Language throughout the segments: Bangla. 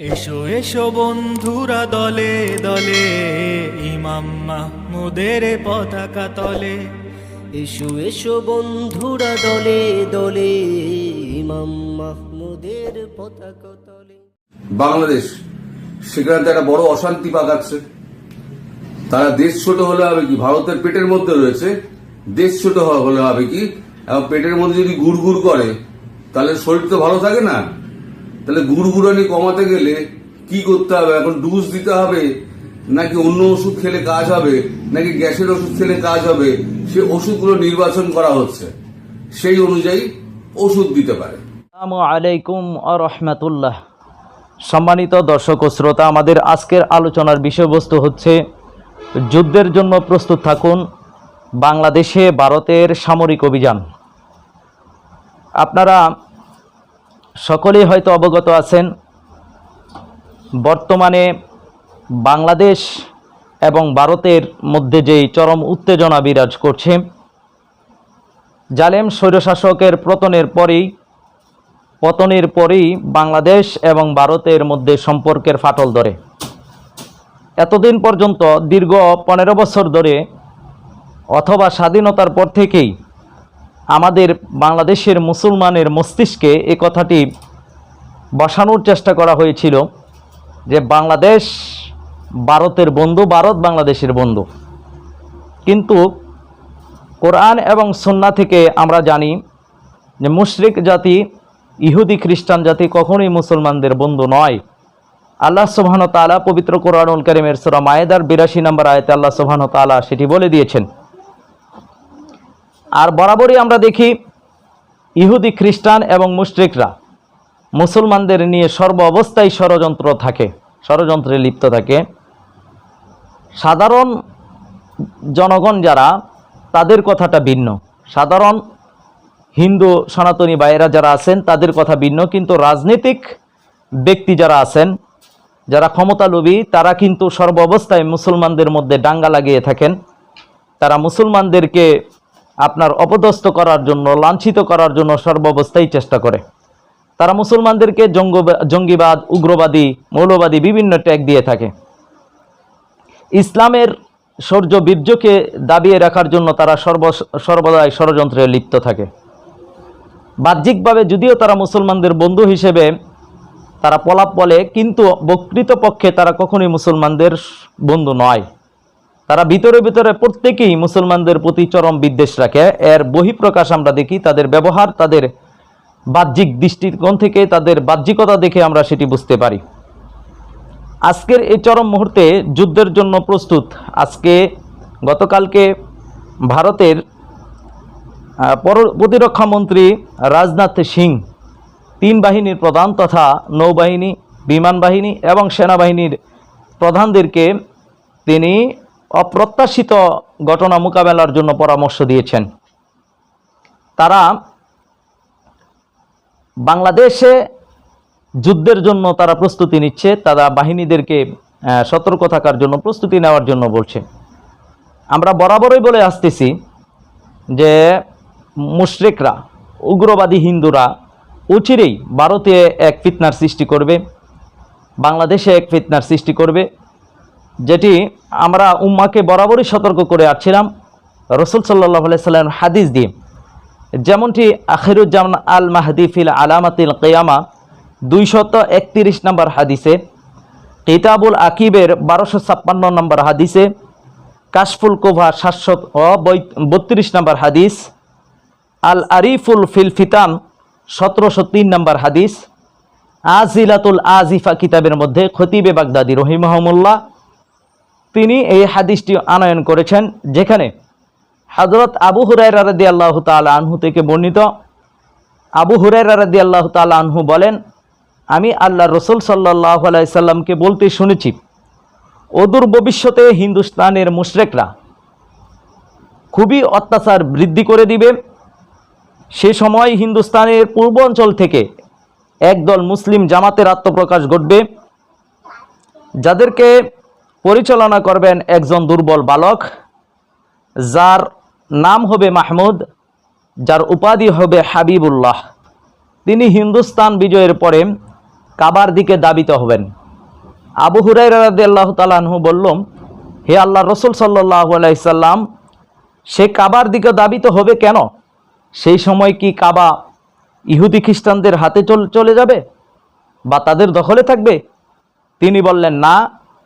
এসো এসো বন্ধুরা দলে দলে ইমাম মাহমুদের পতাকা তলে। এসো এসো বন্ধুরা দলে দলে ইমাম মাহমুদের পতাকা তলে। বাংলাদেশ সেখানে তো একটা বড় অশান্তি পাকাচ্ছে। তারা দেশ ছোট হলে হবে কি? ভারতের পেটের মধ্যে রয়েছে। দেশ ছোট হলে হবে কি? এবং পেটের মধ্যে যদি গুড় গুড় করে তাহলে শরীর তো ভালো থাকে না? তাহলে গুড়গুড়ানি কমাতে গেলে কি করতে হবে? এখন ডুজ দিতে হবে? নাকি অন্য ওষুধ খেলে কাজ হবে? নাকি গ্যাসের ওষুধ খেলে কাজ হবে? সে ওষুধগুলো নির্বাচন করা হচ্ছে। সেই অনুযায়ী ওষুধ দিতে পারে। আলাইকুম রহমতুল্লাহ। সম্মানিত দর্শক ও শ্রোতা, আমাদের আজকের আলোচনার বিষয়বস্তু হচ্ছে যুদ্ধের জন্য প্রস্তুত থাকুন বাংলাদেশে ভারতের সামরিক অভিযান। আপনারা সকলেই হয়তো অবগত আছেন, বর্তমানে বাংলাদেশ এবং ভারতের মধ্যে যেই চরম উত্তেজনা বিরাজ করছে, জালেম স্বৈরশাসকের পতনের পরেই পতনের পরেই বাংলাদেশ এবং ভারতের মধ্যে সম্পর্কের ফাটল ধরে। এতদিন পর্যন্ত দীর্ঘ পনেরো বছর ধরে অথবা স্বাধীনতার পর থেকেই আমাদের বাংলাদেশের মুসলমানের মস্তিষ্কে এ কথাটি বসানোর চেষ্টা করা হয়েছিল যে বাংলাদেশ ভারতের বন্ধু, ভারত বাংলাদেশের বন্ধু। কিন্তু কোরআন এবং সন্না থেকে আমরা জানি যে মুশরিক জাতি, ইহুদি, খ্রিস্টান জাতি কখনোই মুসলমানদের বন্ধু নয়। আল্লাহ সুবহান তাআলা পবিত্র কোরআনুল কারীমের সূরা মায়েদার বিরাশি নম্বর আয়াতে আল্লাহ সুবহান তাআলা সেটি বলে দিয়েছেন। আর বরাবরই আমরা দেখি ইহুদি খ্রিস্টান এবং মুশরিকরা মুসলমানদের নিয়ে সর্ব অবস্থায় ষড়যন্ত্র থাকে, ষড়যন্ত্রে লিপ্ত থাকে। সাধারণ জনগণ যারা, তাদের কথাটা ভিন্ন। সাধারণ হিন্দু সনাতনী ভাইয়েরা যারা আছেন, তাদের কথা ভিন্ন, কিন্তু রাজনৈতিক ব্যক্তি যারা আছেন, যারা ক্ষমতালোভী, তারা কিন্তু সর্ব অবস্থায় মুসলমানদের মধ্যে ডাঙ্গা লাগিয়ে থাকেন। তারা মুসলমানদেরকে আপনার অপদস্থ করার জন্য, লাঞ্ছিত করার জন্য সর্বাবস্থায় চেষ্টা করে। তারা মুসলমানদেরকে জঙ্গ জঙ্গিবাদ, উগ্রবাদী, মৌলবাদী বিভিন্ন ট্যাগ দিয়ে থাকে। ইসলামের শৌর্য বীর্যকে দাবিয়ে রাখার জন্য তারা সর্ব, সর্বদাই ষড়যন্ত্রে লিপ্ত থাকে। বাহ্যিকভাবে যদিও তারা মুসলমানদের বন্ধু হিসেবে তারা পলাপ বলে, কিন্তু প্রকৃতপক্ষে তারা কখনোই মুসলমানদের বন্ধু নয়। তারা ভিতরে ভিতরে প্রত্যেকেই মুসলমানদের প্রতি চরম বিদ্বেষ রাখে। এর বহিঃপ্রকাশ আমরা দেখি তাদের ব্যবহার তাদের বাহ্যিক দৃষ্টিকোণ থেকে তাদের বাহ্যিকতা দেখে আমরা সেটি বুঝতে পারি। আজকের এই চরম মুহূর্তে যুদ্ধের জন্য প্রস্তুত। আজকে গতকালকে ভারতের আহ, পর- প্রতিরক্ষা মন্ত্রী রাজনাথ সিং তিন বাহিনীর প্রধান তথা নৌবাহিনী বিমান বাহিনী এবং সেনাবাহিনীর প্রধানদেরকে তিনি অপ্রত্যাশিত ঘটনা মোকাবেলার জন্য পরামর্শ দিয়েছেন। তারা বাংলাদেশে যুদ্ধের জন্য তারা প্রস্তুতি নিচ্ছে, তারা বাহিনীদেরকে সতর্ক থাকার জন্য প্রস্তুতি নেওয়ার জন্য বলছে। আমরা বরাবরই বলে আসতেছি যে মুশরিকরা, উগ্রবাদী হিন্দুরা অচিরেই ভারতে এক ফিতনার সৃষ্টি করবে, বাংলাদেশে এক ফিতনার সৃষ্টি করবে। যেটি আমরা উম্মাকে বরাবরই সতর্ক করে আসছিলাম রসুল সাল্লাহ সাল্লাম হাদিস দিয়ে। যেমনটি আখিরুজ্জামান আল মাহদি ফিল আলামাতিল কেয়ামা দুইশত একত্রিশ নম্বর হাদিসে, কিতাবুল আকিবের বারোশো ছাপ্পান্ন নম্বর হাদিসে, কাশফুল কোভা সাতশো বত্রিশ নম্বর হাদিস আল আরিফুল ফিল ফিতান সতেরোশো তিন নম্বর হাদিস, আজিলাতুল আজিফা কিতাবের মধ্যে খতিবে বাগদাদি রহিমহমুল্লাহ তিনি এই হাদিসটি আনয়ন করেছেন, যেখানে হজরত আবু হুরাইরা রাদি আল্লাহ তালা আনহু থেকে বর্ণিত। আবু হুরাইরা রাদি আল্লাহ তালা আনহু বলেন, আমি আল্লাহ রসুল সাল্লাহ আলাইসাল্লামকে বলতে শুনেছি, অদূর ভবিষ্যতে হিন্দুস্তানের মুশরেকরা খুবই অত্যাচার বৃদ্ধি করে দিবে। সে সময় হিন্দুস্তানের পূর্বাঞ্চল থেকে একদল মুসলিম জামাতের আত্মপ্রকাশ ঘটবে, যাদেরকে পরিচালনা করবেন একজন দুর্বল বালক, যার নাম হবে মাহমুদ, যার উপাধি হবে হাবিবুল্লাহ। তিনি হিন্দুস্তান বিজয়ের পরে কাবার দিকে দাবিত হবেন। আবু হুরাই রাদি আল্লাহ তালাহু বললাম হে আল্লাহ রসুল সাল্লাহ আলাইসাল্লাম সে কাবার দিকে দাবিত হবে কেন? সেই সময় কি কাবা ইহুদি খ্রিস্টানদের হাতে চলে যাবে বা তাদের দখলে থাকবে? তিনি বললেন, না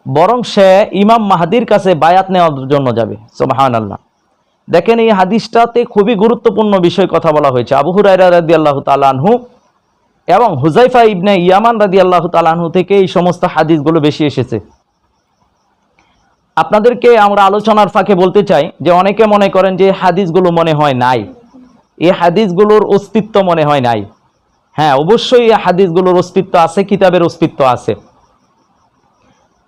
বরং সে ইমাম মাহাদির কাছে বায়াত নেওয়ার জন্য যাবে। সোবাহান আল্লাহ দেখেন এই হাদিসটাতে খুবই গুরুত্বপূর্ণ বিষয় কথা বলা হয়েছে। আবু হুরাইরা রাদি আল্লাহ তালানহু এবং হুজাইফা ইবনে ইয়ামান রাদি আল্লাহ তালানহু থেকে এই সমস্ত হাদিসগুলো বেশি এসেছে। আপনাদেরকে আমরা আলোচনার ফাঁকে বলতে চাই যে অনেকে মনে করেন যে হাদিসগুলো মনে হয় নাই। এই হাদিসগুলোর অস্তিত্ব মনে হয় নাই। হ্যাঁ অবশ্যই এই হাদিসগুলোর অস্তিত্ব আছে, কিতাবের অস্তিত্ব আছে।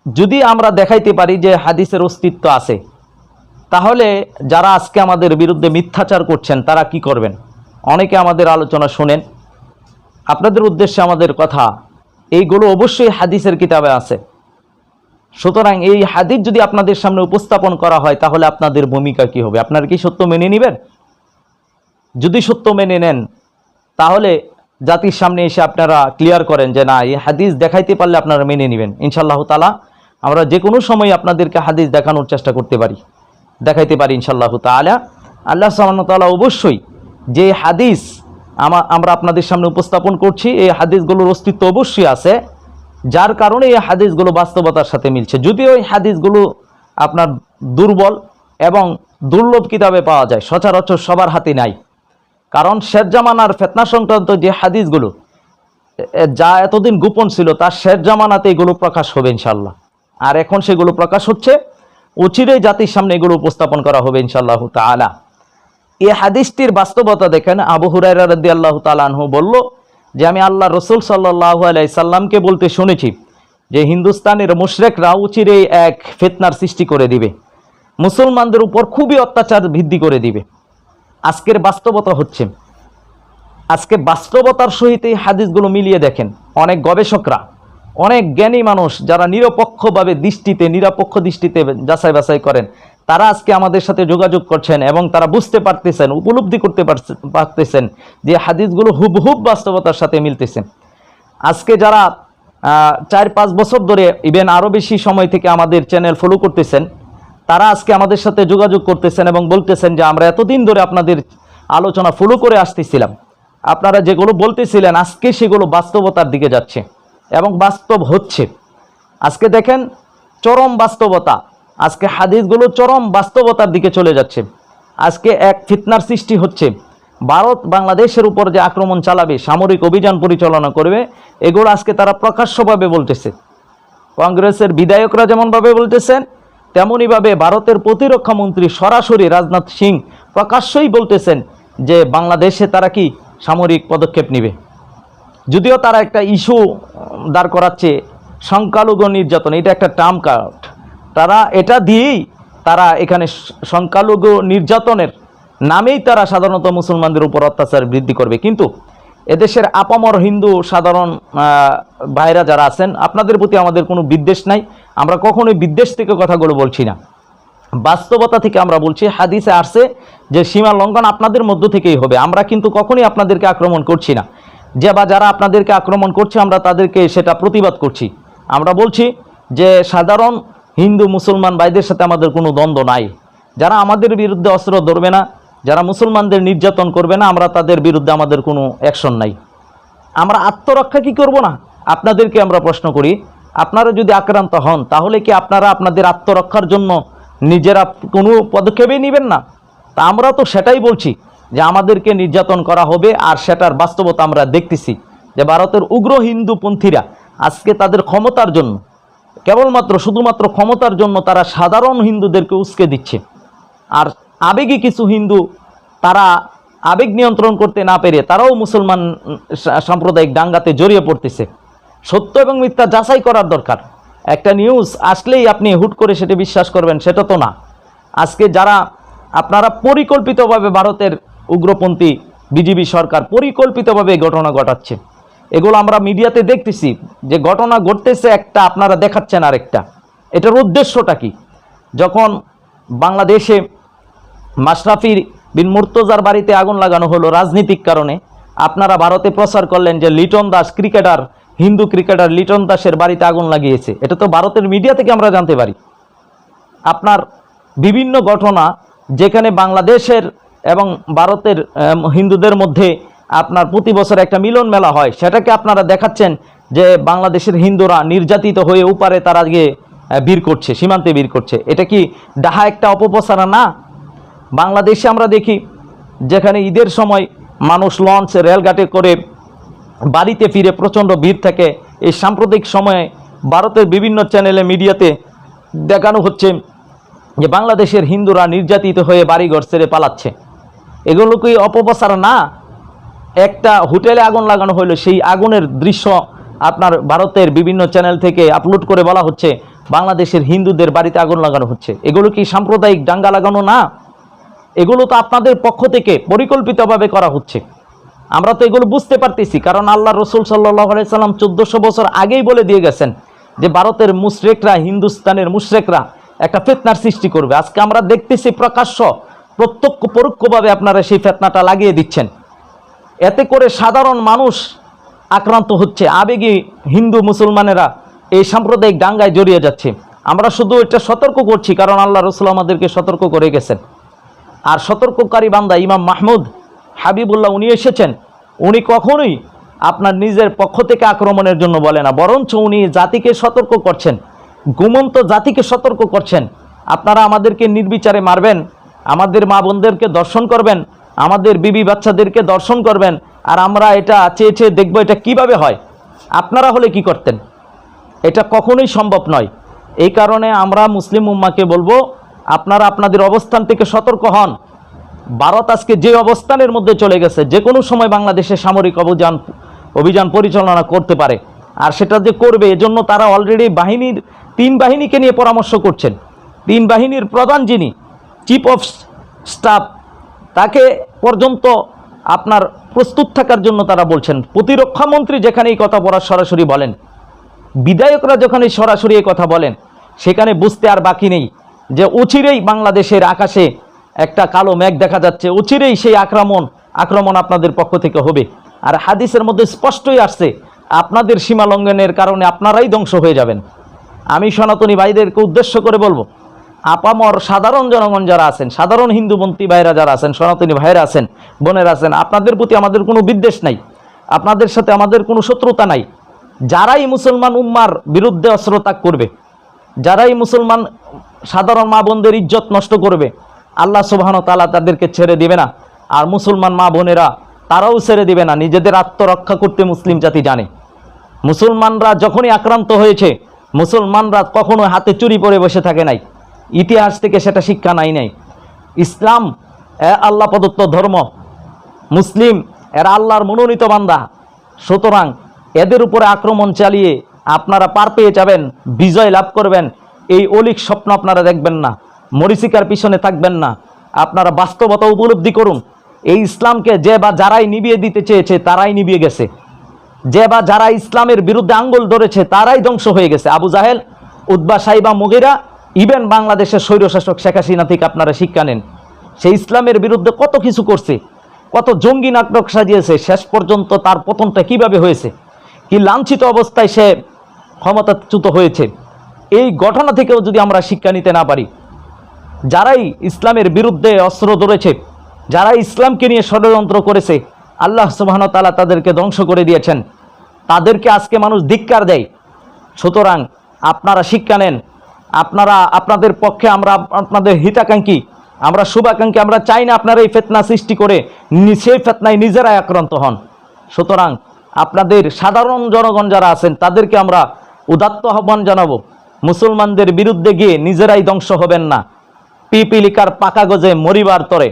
যদি আমরা দেখাইতে পারি যে হাদিসের অস্তিত্ব আছে, তাহলে যারা আজকে আমাদের বিরুদ্ধে মিথ্যাচার করছেন, তারা কি করবেন? অনেকে আমাদের আলোচনা শোনেন। আপনাদের উদ্দেশ্যে আমাদের কথা, এইগুলো অবশ্যই হাদিসের কিতাবে আছে। সুতরাং এই হাদিস যদি আপনাদের সামনে উপস্থাপন করা হয়, তাহলে আপনাদের ভূমিকা কি হবে? আপনারা কি সত্য মেনে নেবেন? যদি সত্য মেনে নেন, তাহলে জাতির সামনে এসে আপনারা ক্লিয়ার করেন যে না, এই হাদিস দেখাইতে পারলে আপনারা মেনে নেবেন। ইনশাল্লাহ তালা আমরা যে কোনো সময় আপনাদেরকে হাদিস দেখানোর চেষ্টা করতে পারি। দেখাইতে পারি ইনশাল্লাহ তালা আল্লাহ সালামতালা অবশ্যই যে হাদিস আমা- আমরা আপনাদের সামনে উপস্থাপন করছি, এই হাদিসগুলোর অস্তিত্ব অবশ্যই আছে, যার কারণে এই হাদিসগুলো বাস্তবতার সাথে মিলছে। যদিও এই হাদিসগুলো আপনার দুর্বল এবং দুর্লভ কিতাবে পাওয়া যায়, সচরাচর সবার হাতে নাই। কারণ শের জামানার ফেতনা সংক্রান্ত যে হাদিসগুলো যা এতদিন গোপন ছিল, তার শের জামানাতে এগুলো প্রকাশ হবে ইনশাল্লাহ আর এখন সেগুলো প্রকাশ হচ্ছে। অচিরেই জাতির সামনে এগুলো উপস্থাপন করা হবে ইনশাল্লাহ তালা এ হাদিসটির বাস্তবতা দেখেন, আবু হুরাইরা রাদি আল্লাহ তালানহু বলল যে, আমি আল্লাহ রসুল সাল্লাহ আলাইসাল্লামকে বলতে শুনেছি যে, হিন্দুস্তানের মুশরেকরা উচিরেই এক ফেতনার সৃষ্টি করে দিবে। মুসলমানদের উপর খুবই অত্যাচার বৃদ্ধি করে দিবে। আজকের বাস্তবতা হচ্ছে, আজকে বাস্তবতার সহিত এই হাদিসগুলো মিলিয়ে দেখেন, অনেক গবেষকরা অনেক জ্ঞানী মানুষ যারা নিরপেক্ষভাবে দৃষ্টিতে, নিরপেক্ষ দৃষ্টিতে যাচাই বাছাই করেন, তারা আজকে আমাদের সাথে যোগাযোগ করছেন এবং তারা বুঝতে পারতেছেন, উপলব্ধি করতে পারতেছেন যে হাদিসগুলো হুবহুব বাস্তবতার সাথে মিলতেছে। আজকে যারা চার, পাঁচ বছর ধরে ইভেন আরও বেশি সময় থেকে আমাদের চ্যানেল ফলো করতেছেন, তারা আজকে আমাদের সাথে যোগাযোগ করতেছেন এবং বলতেছেন যে আমরা এতদিন ধরে আপনাদের আলোচনা ফলো করে আসতেছিলাম। আপনারা যেগুলো বলতেছিলেন, আজকে সেগুলো বাস্তবতার দিকে যাচ্ছে। এবং বাস্তব হচ্ছে। আজকে দেখেন চরম বাস্তবতা। আজকে হাদিসগুলো চরম বাস্তবতার দিকে চলে যাচ্ছে। আজকে এক ফিতনার সৃষ্টি হচ্ছে। ভারত বাংলাদেশের উপর যে আক্রমণ চালাবে, সামরিক অভিযান পরিচালনা করবে, এগুলো আজকে তারা প্রকাশ্যভাবে বলতেছে। কংগ্রেসের বিধায়করা যেমনভাবে বলতেছেন, তেমনইভাবে ভারতের প্রতিরক্ষা মন্ত্রী সরাসরি রাজনাথ সিং প্রকাশ্যই বলতেছেন যে বাংলাদেশে তারা কি সামরিক পদক্ষেপ নেবে। যদিও তারা একটা ইস্যু দাঁড় করাচ্ছে, সংখ্যালঘু নির্যাতন, এটা একটা টার্ম কার্ড। তারা এটা দিয়েই তারা এখানে সংখ্যালঘু নির্যাতনের নামেই তারা সাধারণত মুসলমানদের উপর অত্যাচার বৃদ্ধি করবে। কিন্তু এদেশের আপামর হিন্দু সাধারণ ভাইরা যারা আছেন, আপনাদের প্রতি আমাদের কোনো বিদ্বেষ নাই। আমরা কখনোই বিদ্বেষ থেকে কথাগুলো বলছি না। বাস্তবতা থেকে আমরা বলছি, হাদিসে আসছে যে সীমা লঙ্ঘন আপনাদের মধ্য থেকেই হবে। আমরা কিন্তু কখনোই আপনাদেরকে আক্রমণ করছি না। যে বা যারা আপনাদেরকে আক্রমণ করছে, আমরা তাদেরকে সেটা প্রতিবাদ করছি। আমরা বলছি যে, সাধারণ হিন্দু মুসলমান ভাইদের সাথে আমাদের কোনো দ্বন্দ্ব নাই। যারা আমাদের বিরুদ্ধে অস্ত্র ধরবে না, যারা মুসলমানদের নির্যাতন করবে না, আমরা তাদের বিরুদ্ধে আমাদের কোনো অ্যাকশন নাই। আমরা আত্মরক্ষা কি করব না? আপনাদেরকে আমরা প্রশ্ন করি, আপনারা যদি আক্রান্ত হন, তাহলে কি আপনারা আপনাদের আত্মরক্ষার জন্য নিজেরা কোনো পদক্ষেপই নেবেন না? তা আমরা তো সেটাই বলছি। যে আমাদেরকে নির্যাতন করা হবে আর সেটার বাস্তবতা আমরা দেখতেছি যে ভারতের উগ্র হিন্দুপন্থীরা আজকে তাদের ক্ষমতার জন্য, কেবলমাত্র শুধুমাত্র ক্ষমতার জন্য তারা সাধারণ হিন্দুদেরকে উস্কে দিচ্ছে। আর আবেগী কিছু হিন্দু তারা আবেগ নিয়ন্ত্রণ করতে না পেরে তারাও মুসলমান সাম্প্রদায়িক দাঙ্গাতে জড়িয়ে পড়তেছে। সত্য এবং মিথ্যা যাচাই করার দরকার। একটা নিউজ আসলেই আপনি হুট করে সেটা বিশ্বাস করবেন, সেটা তো না। আজকে যারা, আপনারা পরিকল্পিতভাবে ভারতের উগ্রপন্থী বিজেপি সরকার পরিকল্পিতভাবে এই ঘটনা ঘটাচ্ছে। এগুলো আমরা মিডিয়াতে দেখতেছি। যে ঘটনা ঘটতেছে একটা আপনারা দেখাচ্ছেন আরেকটা। এটার উদ্দেশ্যটা কি? যখন বাংলাদেশে মাশরাফির বিন মুর্তজার বাড়িতে আগুন লাগানো হলো রাজনৈতিক কারণে, আপনারা ভারতে প্রচার করলেন যে লিটন দাস ক্রিকেটার, হিন্দু ক্রিকেটার লিটন দাসের বাড়িতে আগুন লাগিয়েছে। এটা তো ভারতের মিডিয়া থেকে আমরা জানতে পারি। আপনার বিভিন্ন ঘটনা যেখানে বাংলাদেশের এবং ভারতের হিন্দুদের মধ্যে আপনার প্রতি বছর একটা মিলন মেলা হয়। সেটাকে আপনারা দেখাচ্ছেন যে বাংলাদেশের হিন্দুরা নির্যাতিত হয়ে উপারে তারা গিয়ে বীর করছে, সীমান্তে বীর করছে। এটা কি ডাহা একটা অপপ্রচারণা না? বাংলাদেশে আমরা দেখি, যেখানে ঈদের সময় মানুষ লঞ্চ, রেলঘাটে করে বাড়িতে ফিরে প্রচণ্ড ভিড় থাকে। এই সাম্প্রতিক সময়ে ভারতের বিভিন্ন চ্যানেলে মিডিয়াতে দেখানো হচ্ছে যে বাংলাদেশের হিন্দুরা নির্যাতিত হয়ে বাড়িঘর ছেড়ে পালাচ্ছে। এগুলো কি অপপ্রচার না, একটা হোটেলে আগুন লাগানো হলো সেই আগুনের দৃশ্য আপনার ভারতের বিভিন্ন চ্যানেল থেকে আপলোড করে বলা হচ্ছে, বাংলাদেশের হিন্দুদের বাড়িতে আগুন লাগানো হচ্ছে। এগুলো কি সাম্প্রদায়িক দাঙ্গা লাগানো না? এগুলো তো আপনাদের পক্ষ থেকে পরিকল্পিতভাবে করা হচ্ছে। আমরা তো এগুলো বুঝতে পারতেছি, কারণ আল্লাহ রসুল সাল্লাহ সাল্লাম চোদ্দোশো বছর আগেই বলে দিয়ে গেছেন যে ভারতের মুশরেকরা, হিন্দুস্তানের মুশরেকরা একটা ফেতনার সৃষ্টি করবে। আজকে আমরা দেখতেছি প্রকাশ্য প্রত্যক্ষ পরোক্ষভাবে আপনারা সেই ফেতনাটা লাগিয়ে দিচ্ছেন। এতে করে সাধারণ মানুষ আক্রান্ত হচ্ছে। আবেগী হিন্দু মুসলমানেরা এই সাম্প্রদায়িক দাঙ্গায় জড়িয়ে যাচ্ছে। আমরা শুধু এটা সতর্ক করছি কারণ আল্লাহ রসুল আমাদেরকে সতর্ক করে গেছেন। আর সতর্ককারী বান্দা ইমাম মাহমুদ হাবিবুল্লাহ উনি এসেছেন। উনি কখনোই আপনার নিজের পক্ষ থেকে আক্রমণের জন্য বলে না, বরঞ্চ উনি জাতিকে সতর্ক করছেন। গুমন্ত জাতিকে সতর্ক করছেন। আপনারা আমাদেরকে নির্বিচারে মারবেন। আমাদের মা বোনদেরকে দর্শন করবেন, আমাদের বিবি বাচ্চাদেরকে দর্শন করবেন, আর আমরা এটা চেয়ে চেয়ে দেখব এটা কীভাবে হয়। আপনারা হলে কি করতেন? এটা কখনোই সম্ভব নয়। এই কারণে আমরা মুসলিম উম্মাকে বলব, আপনারা আপনাদের অবস্থান থেকে সতর্ক হন। ভারত আজকে যে অবস্থানের মধ্যে চলে গেছে, যে কোনো সময় বাংলাদেশে সামরিক অভিযান অভিযান পরিচালনা করতে পারে। আর সেটা যে করবে, এজন্য তারা অলরেডি বাহিনীর, তিন বাহিনীকে নিয়ে পরামর্শ করছেন। তিন বাহিনীর প্রধান যিনি চিফ অফ স্টাফ তাকে পর্যন্ত আপনার প্রস্তুত থাকার জন্য তারা বলছেন, প্রতিরক্ষা মন্ত্রী যেখানে এই কথা পড়া সরাসরি বলেন, বিধায়করা যখন এই সরাসরি এই কথা বলেন, সেখানে বুঝতে আর বাকি নেই যে অচিরেই বাংলাদেশের আকাশে একটা কালো মেঘ দেখা যাচ্ছে অচিরেই সেই আক্রমণ আক্রমণ আপনাদের পক্ষ থেকে হবে। আর হাদিসের মধ্যে স্পষ্টই আসছে, আপনাদের সীমালঙ্ঘনের কারণে আপনারাই ধ্বংস হয়ে যাবেন। আমি সনাতনী ভাইদেরকে উদ্দেশ্য করে বলব আপামর সাধারণ জনগণ যারা আছেন, সাধারণ হিন্দুপন্থী ভাইরা যারা আছেন, সনাতনী ভাইরা আছেন, বোনেরা আছেন, আপনাদের প্রতি আমাদের কোনো বিদ্বেষ নাই, আপনাদের সাথে আমাদের কোনো শত্রুতা নাই। যারাই মুসলমান উম্মার বিরুদ্ধে অস্ত্রত্যাগ করবে, যারাই মুসলমান সাধারণ মা বোনদের ইজ্জত নষ্ট করবে, আল্লাহ সুবাহন তালা তাদেরকে ছেড়ে দিবে না। আর মুসলমান মা বোনেরা তারাও ছেড়ে দিবে না, নিজেদের আত্মরক্ষা করতে মুসলিম জাতি জানে। মুসলমানরা যখনই আক্রান্ত হয়েছে, মুসলমানরা কখনো হাতে চুরি পরে বসে থাকে নাই। ইতিহাস থেকে সেটা শিক্ষা নাই নাই। ইসলাম, এ আল্লাহ প্রদত্ত ধর্ম। মুসলিম, এরা আল্লাহর মনোনীত বান্দা। সুতরাং এদের উপরে আক্রমণ চালিয়ে আপনারা পার পেয়ে যাবেন, বিজয় লাভ করবেন। এই অলিক স্বপ্ন আপনারা দেখবেন না। মরিচিকার পিছনে থাকবেন না। আপনারা বাস্তবতা উপলব্ধি করুন। এই ইসলামকে যে বা যারাই নিবিয়ে দিতে চেয়েছে, তারাই নিবিয়ে গেছে। যে বা যারা ইসলামের বিরুদ্ধে আঙ্গুল ধরেছে, তারাই ধ্বংস হয়ে গেছে। আবু জাহেল উদ্বা সাইবা মুগিরা ইভেন বাংলাদেশের স্বৈরশাসক শেখ হাসিনা থেকে আপনারা শিক্ষা নেন। সে ইসলামের বিরুদ্ধে কত কিছু করছে, কত জঙ্গি নাটক সাজিয়েছে, শেষ পর্যন্ত তার পতনটা কীভাবে হয়েছে, কি লাঞ্ছিত অবস্থায় সে ক্ষমতাচ্যুত হয়েছে, এই ঘটনা থেকেও যদি আমরা শিক্ষা নিতে না পারি, যারাই ইসলামের বিরুদ্ধে অস্ত্র ধরেছে যারা ইসলামকে নিয়ে ষড়যন্ত্র করেছে, আল্লাহ সুবাহন তালা তাদেরকে ধ্বংস করে দিয়েছেন। তাদেরকে আজকে মানুষ ধিক্কার দেয়। সুতরাং আপনারা শিক্ষা নেন আপনারা, আপনাদের পক্ষে আমরা আপনাদের হিতাকাঙ্ক্ষী, আমরা শুভাকাঙ্ক্ষী, আমরা চাই না আপনারা এই ফেতনা সৃষ্টি করে সেই ফেতনায় নিজেরাই আক্রান্ত হন। সুতরাং আপনাদের সাধারণ জনগণ যারা আছেন, তাদেরকে আমরা উদাত্ত আহ্বান জানাব। মুসলমানদের বিরুদ্ধে গিয়ে নিজেরাই ধ্বংস হবেন না। পিপিলিকার পাকা গজে মরিবার তরে।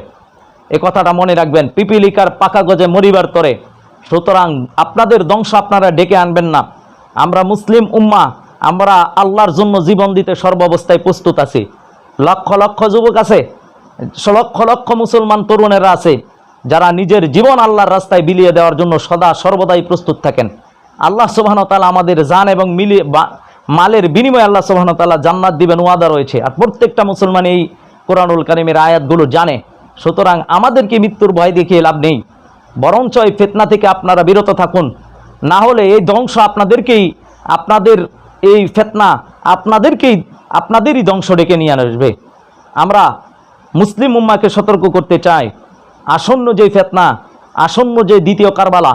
এ কথাটা মনে রাখবেন, পিপিলিকার পাকা গজে মরিবার তরে। সুতরাং আপনাদের ধ্বংস আপনারা ডেকে আনবেন না। আমরা মুসলিম উম্মা আমরা আল্লাহর জন্য জীবন দিতে সর্বাবস্থায় প্রস্তুত আছি। লক্ষ লক্ষ যুবক আছে, লক্ষ লক্ষ মুসলমান তরুণেরা আছে, যারা নিজের জীবন আল্লাহর রাস্তায় বিলিয়ে দেওয়ার জন্য সদা সর্বদাই প্রস্তুত থাকেন। আল্লাহ সুবাহন তালা আমাদের জান এবং মিলিয়ে মালের বিনিময়ে আল্লাহ সুবাহন তালা জান্নাত দিবেন ওয়াদা রয়েছে। আর প্রত্যেকটা মুসলমান এই কোরআনুল কারিমের আয়াতগুলো জানে। সুতরাং আমাদেরকে মৃত্যুর ভয় দেখিয়ে লাভ নেই। বরঞ্চ এই ফেতনা থেকে আপনারা বিরত থাকুন। না হলে এই ধ্বংস আপনাদেরকেই, আপনাদের এই ফেতনা আপনাদেরকেই, আপনাদেরই ধ্বংস ডেকে নিয়ে আসবে। আমরা মুসলিম উম্মাকে সতর্ক করতে চাই। আসন্ন যে ফেতনা, আসন্ন যে দ্বিতীয় কারবালা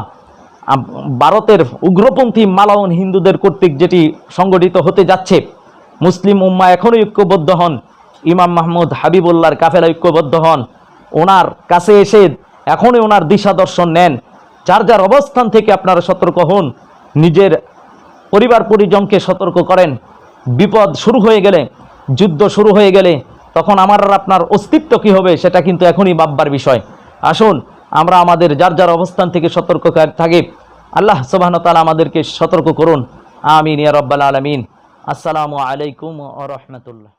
ভারতের উগ্রপন্থী মালাউন হিন্দুদের কর্তৃক যেটি সংগঠিত হতে যাচ্ছে, মুসলিম উম্মা এখনই ঐক্যবদ্ধ হন। ইমাম মাহমুদ হাবিবুল্লাহর কাফেলা ঐক্যবদ্ধ হন। ওনার কাছে এসে এখনই ওনার দিশা দর্শন নেন। যার যার অবস্থান থেকে আপনারা সতর্ক হন। নিজের পরিবার পরিজনকে সতর্ক করেন। বিপদ শুরু হয়ে গেলে, যুদ্ধ শুরু হয়ে গেলে, তখন আমার আর আপনার অস্তিত্ব কী হবে সেটা কিন্তু এখনই ভাববার বিষয়। আসুন, আমরা আমাদের যার যার অবস্থান থেকে সতর্ক থাকি আল্লাহ তালা আমাদেরকে সতর্ক করুন। আমিন ইয়া রব্বাল আলমিন। আসসালামু আলাইকুম ও রহমতুল্লাহ।